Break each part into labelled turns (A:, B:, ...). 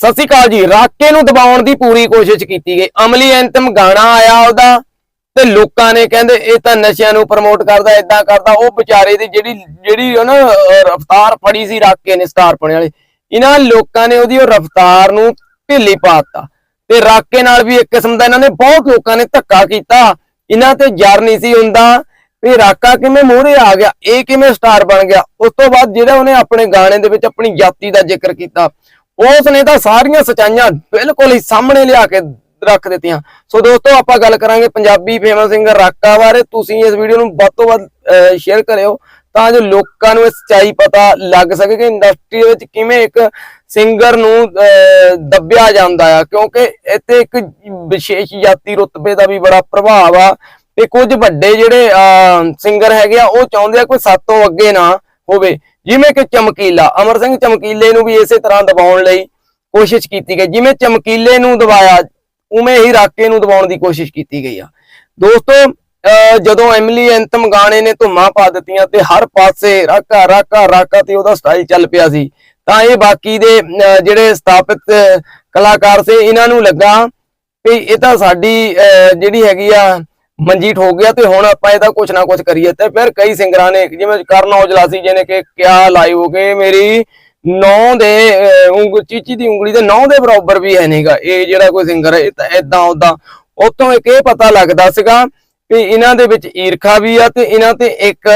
A: ਸਤਿ ਸ਼੍ਰੀ ਅਕਾਲ ਜੀ। ਰਾਕੇ ਨੂੰ ਦਬਾਉਣ ਦੀ ਪੂਰੀ ਕੋਸ਼ਿਸ਼ ਕੀਤੀ ਗਈ। ਅਮਲੀ ਐਂਥਮ ਗਾਣਾ ਆਇਆ ਉਹਦਾ ਤੇ ਲੋਕਾਂ ਨੇ ਕਹਿੰਦੇ ਇਹ ਤਾਂ ਨਸ਼ਿਆਂ ਨੂੰ ਪ੍ਰਮੋਟ ਕਰਦਾ ਇਦਾਂ ਕਰਦਾ। ਉਹ ਵਿਚਾਰੇ ਦੀ ਜਿਹੜੀ ਜਿਹੜੀ ਉਹ ਨਾ ਰਫਤਾਰ ਫੜੀ ਸੀ ਰਾਕੇ ਨੇ ਸਟਾਰ ਪਣੇ ਵਾਲੇ। ਇਹਨਾਂ ਲੋਕਾਂ ਨੇ ਉਹਦੀ ਉਹ ਰਫਤਾਰ ਨੂੰ ਢਿੱਲੀ ਪਾਤਾ ਤੇ ਰਾਕੇ ਨਾਲ ਵੀ ਇੱਕ ਕਿਸਮ ਦਾ ਇਹਨਾਂ ਨੇ, ਬਹੁਤ ਲੋਕਾਂ ਨੇ ਧੱਕਾ ਕੀਤਾ। ਇਹਨਾਂ ਤੇ ਜਰ ਨਹੀਂ ਸੀ ਹੁੰਦਾ। ਵੀ ਰਾਕਾ ਕਿਵੇਂ ਮੋਹਰੇ ਆ ਗਿਆ, ਇਹ ਕਿਵੇਂ ਸਟਾਰ ਬਣ ਗਿਆ। ਉਸ ਤੋਂ ਬਾਅਦ ਜਿਹੜਾ ਉਹਨੇ ਆਪਣੇ ਗਾਣੇ ਦੇ ਵਿੱਚ ਆਪਣੀ ਜਾਤੀ ਦਾ ਜ਼ਿਕਰ ਕੀਤਾ। ਉਸ ਨੇ ਤਾਂ ਸਾਰੀਆਂ ਸਚਾਈਆਂ ਬਿਲਕੁਲ ਹੀ ਸਾਹਮਣੇ ਲਿਆ ਕੇ ਰੱਖ ਦਿੱਤੀਆਂ। ਸੋ ਦੋਸਤੋ ਆਪਾਂ ਗੱਲ ਕਰਾਂਗੇ ਪੰਜਾਬੀ ਫੇਮਸ ਸਿੰਗਰ ਰਾਕਾ ਬਾਰੇ। ਤੁਸੀਂ ਇਸ ਵੀਡੀਓ ਨੂੰ ਵੱਧ ਤੋਂ ਵੱਧ ਸ਼ੇਅਰ ਕਰਿਓ ਤਾਂ ਜੋ ਲੋਕਾਂ ਨੂੰ ਇਹ ਸੱਚਾਈ ਪਤਾ ਲੱਗ ਸਕੇ ਕਿ ਇੰਡਸਟਰੀ ਵਿੱਚ ਕਿਵੇਂ ਇੱਕ ਸਿੰਗਰ ਨੂੰ ਅਹ, ਦੱਬਿਆ ਜਾਂਦਾ ਆ। ਕਿਉਂਕਿ ਇੱਥੇ ਇੱਕ ਵਿਸ਼ੇਸ਼ ਜਾਤੀ ਰੁਤਬੇ ਦਾ ਵੀ ਬੜਾ ਪ੍ਰਭਾਵ ਆ। ਤੇ ਕੁਝ ਵੱਡੇ ਜਿਹੜੇ ਸਿੰਗਰ ਹੈਗੇ ਆ ਉਹ ਚਾਹੁੰਦੇ ਆ ਕੋਈ ਸਾਤੋਂ ਅੱਗੇ ਨਾ ਹੋਵੇ। ਜਿਵੇਂ ਕਿ ਚਮਕੀਲਾ, ਅਮਰ ਸਿੰਘ ਚਮਕੀਲੇ ਨੂੰ ਵੀ ਇਸੇ ਤਰ੍ਹਾਂ ਦਬਾਉਣ ਲਈ ਕੋਸ਼ਿਸ਼ ਕੀਤੀ ਗਈ। ਜਿਵੇਂ ਚਮਕੀਲੇ ਨੂੰ ਦਬਾਇਆ, ਉਵੇਂ ਹੀ ਰਾਕੇ ਨੂੰ ਦਬਾਉਣ ਦੀ ਕੋਸ਼ਿਸ਼ ਕੀਤੀ ਗਈ ਆ। ਦੋਸਤੋ ਜਦੋਂ ਐਮਲੀ ਐਂਥਮ ਗਾਣੇ ਨੇ ਧੁੰਮਾਂ ਪਾ ਦਿੱਤੀਆਂ ਤੇ ਹਰ ਪਾਸੇ ਰਾਕਾ ਰਾਕਾ ਰਾਕਾ ਤੇ ਉਹਦਾ ਸਟਾਈਲ ਚੱਲ ਪਿਆ ਸੀ, ਤਾਂ ਇਹ ਬਾਕੀ ਦੇ ਜਿਹੜੇ ਸਥਾਪਿਤ ਕਲਾਕਾਰ ਸੀ, ਇਹਨਾਂ ਨੂੰ ਲੱਗਾ ਵੀ ਇਹ ਤਾਂ ਸਾਡੀ, ਅਹ, ਜਿਹੜੀ ਹੈਗੀ ਆ ਮੰਜੀ ਠੋਕ ਗਿਆ ਤੇ ਹੁਣ ਆਪਾਂ ਇਹਦਾ ਕੁਛ ਨਾ ਕੁਛ ਕਰੀਏ ਤੇ ਫਿਰ ਕਈ ਸਿੰਗਰਾਂ ਨੇ ਜਿਵੇਂ ਕਰਨ ਔਜਲਾ ਸੀ ਜਿਹਨੇ ਕਿ ਕਿਆ ਲਾਈਵ ਹੋ ਕੇ ਮੇਰੀ ਨੌ ਦੇ ਅਹ, ਚੀਚੀ ਦੀ ਉਂਗਲੀ ਦੇ ਨੌ ਦੇ ਬਰਾਬਰ ਵੀ ਹੈ ਨਹੀਂਗਾ ਇਹ ਜਿਹੜਾ ਕੋਈ ਸਿੰਗਰ ਹੈ ਇਹ ਤਾਂ ਇਦਾਂ ਉਦਾਂ ਉਤੋਂ ਇੱਕ ਇਹ ਪਤਾ ਲੱਗਦਾ ਸੀਗਾ ਕਿ ਇਹਨਾਂ ਦੇ ਵਿੱਚ ਈਰਖਾ ਵੀ ਆ ਤੇ ਇਹਨਾਂ ਤੇ ਇੱਕ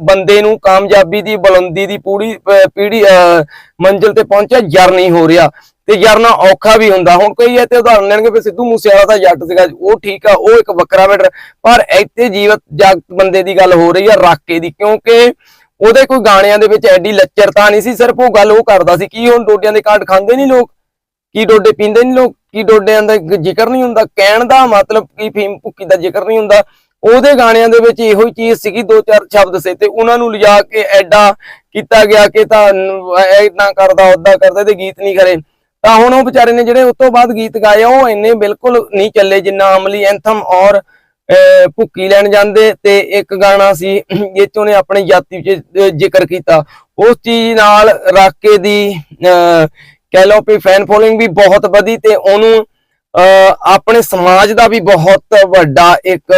A: ਬੰਦੇ ਨੂੰ ਕਾਮਯਾਬੀ ਦੀ ਬੁਲੰਦੀ ਦੀ ਪੂਰੀ ਪੀੜੀ ਅਹ, ਮੰਜ਼ਿਲ ਤੇ ਪਹੁੰਚਿਆ ਜਰ ਨਹੀਂ ਹੋ ਰਿਹਾ। ਤੇ ਜਰਨਾ ਔਖਾ ਵੀ ਹੁੰਦਾ। ਹੁਣ ਕਈ ਇੱਥੇ ਉਦਾਹਰਨ ਲੈਣਗੇ ਵੀ ਸਿੱਧੂ ਮੂਸੇਵਾਲਾ ਦਾ ਜੱਟ ਸੀਗਾ, ਉਹ ਠੀਕ ਆ, ਉਹ ਇੱਕ ਵੱਖਰਾ ਮੈਟਰ ਪਰ ਇੱਥੇ ਜੀਵਤ ਜਾਗਤ ਬੰਦੇ ਦੀ ਗੱਲ ਹੋ ਰਹੀ ਆ ਰਾਕੇ ਦੀ, ਕਿਉਂਕਿ ਉਹਦੇ ਕੋਈ ਗਾਣਿਆਂ ਦੇ ਵਿੱਚ ਐਡੀ ਲੱਚਰਤਾ ਨਹੀਂ ਸੀ, ਸਿਰਫ ਉਹ ਗੱਲ ਉਹ ਕਰਦਾ ਸੀ ਕੀ ਹੁਣ ਡੋਡਿਆਂ ਦੇ ਕਾਂਡ ਖਾਂਦੇ ਨਹੀਂ ਲੋਕ, ਕੀ ਡੋਡੇ ਪੀਂਦੇ ਨਹੀਂ ਲੋਕ, ਕੀ ਡੋਡਿਆਂ ਦਾ ਜ਼ਿਕਰ ਨਹੀਂ ਹੁੰਦਾ, ਕਹਿਣ ਦਾ ਮਤਲਬ ਕੀ ਫੀਮ ਭੁੱਕੀ ਦਾ ਜ਼ਿਕਰ ਨਹੀਂ ਹੁੰਦਾ। ਉਹਦੇ ਗਾਣਿਆਂ ਦੇ ਵਿੱਚ ਇਹੋ ਹੀ ਚੀਜ਼ ਸੀਗੀ, ਦੋ ਚਾਰ ਸ਼ਬਦ ਸੀ ਤੇ ਉਹਨਾਂ ਨੂੰ ਲਿਜਾ ਕੇ ਐਡਾ ਕੀਤਾ ਗਿਆ ਕਿ ਤਾਂ ਇਦਾਂ ਕਰਦਾ ਉਦਾਂ ਕਰਦਾ ਤੇ ਗੀਤ ਨਹੀਂ ਕਰੇ। ਤਾਂ ਹੁਣ ਉਹ ਵਿਚਾਰੇ ਨੇ ਜਿਹੜੇ ਉਸ ਤੋਂ ਬਾਅਦ ਗੀਤ ਗਾਏ ਉਹ ਇੰਨੇ ਬਿਲਕੁਲ ਨਹੀਂ ਚੱਲੇ ਜਿੰਨਾ ਅਮਲੀ ਐਂਥਮ ਔਰ ਭੁੱਕੀ ਲੈਣ ਜਾਂਦੇ ਤੇ ਇੱਕ ਗਾਣਾ ਸੀ ਇਹ 'ਚ ਉਹਨੇ ਆਪਣੀ ਜਾਤੀ ਵਿੱਚ ਜ਼ਿਕਰ ਕੀਤਾ। ਉਸ ਚੀਜ਼ ਨਾਲ ਰਾਕੇ ਦੀ ਅਹ, ਕਹਿ ਲਓ ਵੀ ਫੈਨ ਫੋਲੋਇੰਗ ਵੀ ਬਹੁਤ ਵਧੀ ਤੇ ਉਹਨੂੰ ਅਹ, ਆਪਣੇ ਸਮਾਜ ਦਾ ਵੀ ਬਹੁਤ ਵੱਡਾ ਇੱਕ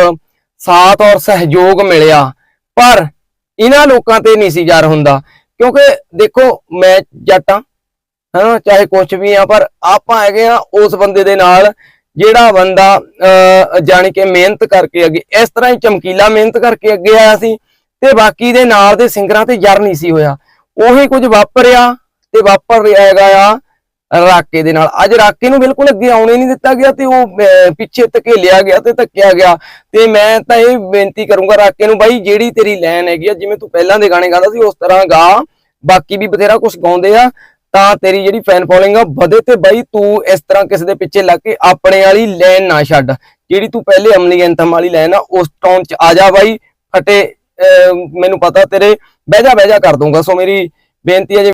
A: ਸਾਥ ਔਰ ਸਹਿਯੋਗ ਮਿਲਿਆ। ਪਰ ਇਹਨਾਂ ਲੋਕਾਂ ਤੇ ਨਹੀਂ ਸੀ ਯਾਰ ਹੁੰਦਾ। ਕਿਉਂਕਿ ਦੇਖੋ ਮੈਂ ਜੱਟਾਂ ਹਾਂ ਚਾਹੇ ਕੁਝ ਵੀ ਆ ਪਰ ਆਪਾਂ ਹੈਗੇ ਆ ਉਸ ਬੰਦੇ ਦੇ ਨਾਲ ਜਿਹੜਾ ਬੰਦਾ ਅਹ, ਜਾਣੀ ਕਿ ਮਿਹਨਤ ਕਰਕੇ ਅੱਗੇ ਇਸ ਤਰ੍ਹਾਂ ਹੀ ਚਮਕੀਲਾ ਮਿਹਨਤ ਕਰਕੇ ਅੱਗੇ ਆਇਆ ਸੀ ਤੇ ਬਾਕੀ ਦੇ ਨਾਲ ਦੇ ਸਿੰਗਰਾਂ ਤੇ ਜਰ ਨਹੀਂ ਸੀ ਹੋਇਆ। ਉਹੀ ਕੁਝ ਵਾਪਰਿਆ ਤੇ ਵਾਪਰ ਰਿਹਾ ਹੈਗਾ ਆ ਰਾਕੇ ਦੇ ਨਾਲ। ਅੱਜ ਰਾਕੇ ਨੂੰ ਬਿਲਕੁਲ ਅੱਗੇ ਆਉਣੇ ਨਹੀਂ ਦਿੱਤਾ ਗਿਆ ਤੇ ਉਹ ਪਿੱਛੇ ਧਕੇਲਿਆ ਗਿਆ ਤੇ ਧੱਕਿਆ ਗਿਆ। ਤੇ ਮੈਂ ਤਾਂ ਇਹ ਬੇਨਤੀ ਕਰੂੰਗਾ ਰਾਕੇ ਨੂੰ ਬਾਈ ਜਿਹੜੀ ਤੇਰੀ ਲਾਈਨ ਹੈਗੀ ਆ ਜਿਵੇਂ ਤੂੰ ਪਹਿਲਾਂ ਦੇ ਗਾਣੇ ਗਾਉਂਦਾ ਸੀ ਉਸ ਤਰ੍ਹਾਂ ਗਾ। ਬਾਕੀ ਵੀ ਬਥੇਰਾ ਕੁਝ ਗਾਉਂਦੇ ਆ। ਤਾਂ ਤੇਰੀ ਜਿਹੜੀ ਫੈਨ ਫੋਲੋਇੰਗ ਆ ਵਧੇ ਤੇ ਬਾਈ ਤੂੰ ਇਸ ਤਰ੍ਹਾਂ ਕਿਸੇ ਦੇ ਪਿੱਛੇ ਲੱਗ ਕੇ ਆਪਣੇ ਵਾਲੀ ਲਾਈਨ ਨਾ ਛੱਡ। ਜਿਹੜੀ ਤੂੰ ਪਹਿਲੇ ਅਮਲੀ ਐਂਥਮ ਵਾਲੀ ਲਾਈਨ ਆ ਉਸ ਟੌਨ ਚ ਆ ਜਾ ਬਾਈ ਫਟੇ ਅਹ, ਮੈਨੂੰ ਪਤਾ ਤੇਰੇ ਬਹਿ ਜਾ ਬਹਿ ਜਾ ਕਰ ਦੂੰਗਾ ਸੋ ਮੇਰੀ ਬੇਨਤੀ ਹੈ ਜੇ